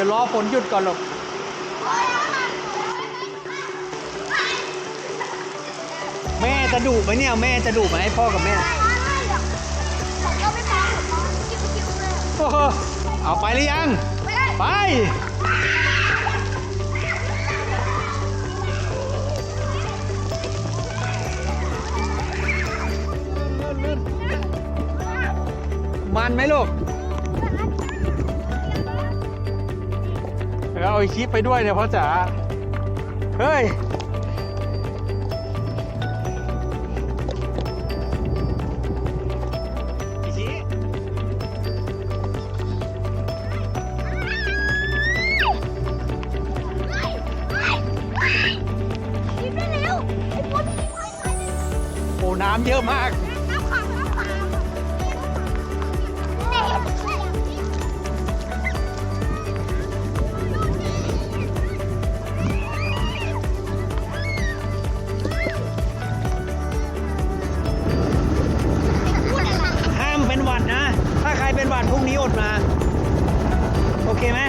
ดี๋ยวรอฝนหยุดก่อนหรอกแม่จะดุไหมเนี่ยแม่จะดุไหมพ่อกับแม่ผมก็ไม่มก็คิ้วๆเลยโอ้โหเอาไปหรือยัง ไป มันไหมลูก เอาอคลิปไปด้วยเนี่ยพ่อจ๋า เฮ้ย อีชีโอ้น้ำเยอะมาก เป็นหวัดนพรุ่งนี้อดมา โอเคไหม